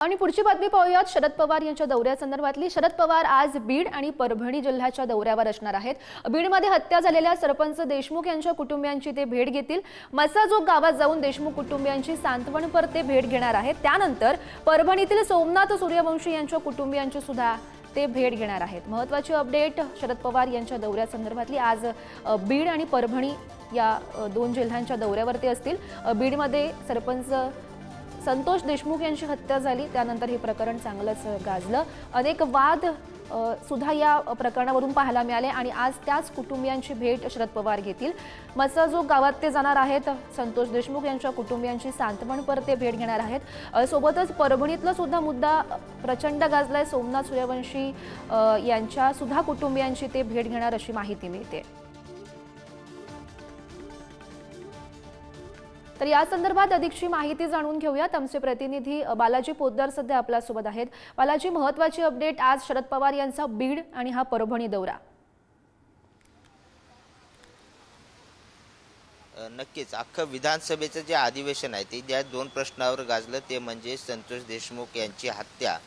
आणि पुढची बातमी पाहूयात. शरद पवार यांच्या दौऱ्यासंदर्भातली. शरद पवार आज बीड आणि परभणी जिल्ह्याच्या दौऱ्यावर असणार आहेत. बीडमध्ये हत्या झालेल्या सरपंच देशमुख यांच्या कुटुंबियांची ते भेट घेतील. मसाजोग गावात जाऊन देशमुख कुटुंबियांची सांत्वनपर ते भेट घेणार आहेत. त्यानंतर परभणीतील सोमनाथ सूर्यवंशी यांच्या कुटुंबियांची सुद्धा ते भेट घेणार आहेत. महत्वाची अपडेट शरद पवार यांच्या दौऱ्यासंदर्भातली. आज बीड आणि परभणी या दोन जिल्ह्यांच्या दौऱ्यावरती असतील. बीडमध्ये सरपंच संतोष देशमुख यांची हत्या झाली. त्यानंतर हे प्रकरण चांगलंच गाजलं. अनेक वाद सुद्धा या प्रकरणावरून पाहायला मिळाले आणि आज त्याच कुटुंबियांची भेट शरद पवार घेतील. मसाजोग गावात ते जाणार आहेत. संतोष देशमुख यांच्या कुटुंबियांची सांत्वनपर ते भेट घेणार आहेत. सोबतच परभणीतला सुद्धा मुद्दा प्रचंड गाजलाय. सोमनाथ सूर्यवंशी यांच्या सुद्धा कुटुंबियांची ते भेट घेणार अशी माहिती मिळते. तर या संदर्भात अधिकची माहिती जाणून घेऊयात. आमचे प्रतिनिधी बालाजी पोद्दार सध्या आपल्यासोबत आहेत. बालाजी महत्वाची अपडेट आज शरद पवार यांचा बीड आणि हा परभणी दौरा. नक्कीच. अख्खं विधानसभेचं जे अधिवेशन आहे ते ज्या दोन प्रश्नावर गाजलं ते म्हणजे संतोष देशमुख यांची हत्या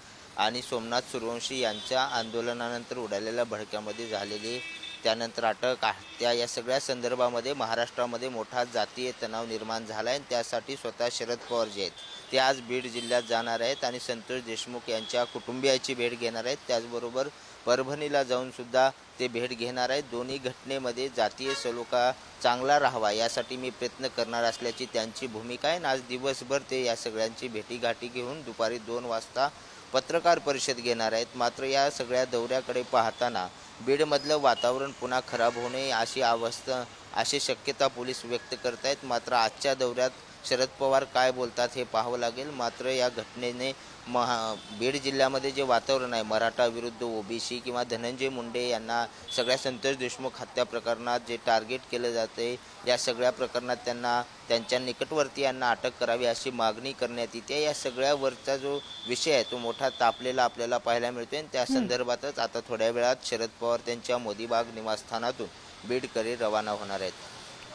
आणि सोमनाथ सूर्यवंशी यांच्या आंदोलनानंतर उडालेल्या भडक्यामध्ये झालेली त्यानंतर अटक हत्या या सगळ्या संदर्भामध्ये महाराष्ट्रामध्ये मोठा जातीय तणाव निर्माण झाला आहे आणि त्यासाठी स्वतः शरद पवार जे आहेत. ते आज बीड जिल्ह्यात जाणार आहेत आणि संतोष देशमुख यांच्या कुटुंबियाची भेट घेणार आहेत. त्याचबरोबर परभणीला जाऊनसुद्धा ते भेट घेणार आहेत. दोन्ही घटनेमध्ये जातीय सलोखा चांगला राहावा यासाठी मी प्रयत्न करणार असल्याची त्यांची भूमिका आहे. आणि आज दिवसभर ते या सगळ्यांची भेटीगाठी घेऊन दुपारी दोन वाजता पत्रकार परिषद घेणार आहेत. मात्र या सगळ्या दौऱ्याकडे पाहताना बीडमधलं वातावरण पुन्हा खराब होणे अशी अवस्था अशी शक्यता पोलीस व्यक्त करत आहेत मात्र आजच्या दौऱ्यात शरद पवार काय बोलतात हे पाहावं लागेल. मात्र या घटनेने महा बीड जिल्ह्यामध्ये जे वातावरण आहे मराठा विरुद्ध ओबीसी किंवा धनंजय मुंडे यांना सगळ्या संतोष देशमुख हत्या प्रकरणात जे टार्गेट केलं जाते या सगळ्या प्रकरणात त्यांना त्यांच्या निकटवर्ती यांना अटक करावी अशी मागणी करण्यात येते. या सगळ्यावरचा जो विषय आहे तो मोठा तापलेला आपल्याला पाहायला मिळतोय. आणि त्या संदर्भातच आता थोड्या वेळात शरद पवार त्यांच्या मोदीबाग निवासस्थानातून बीडकडे रवाना होणार आहेत.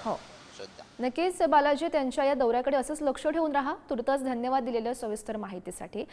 हो. श्रद्धा. नक्कीच बालाजी त्यांच्या या दौऱ्याकडे असंच लक्ष ठेवून राहा. तुर्तास धन्यवाद दिलेल्या सविस्तर माहितीसाठी.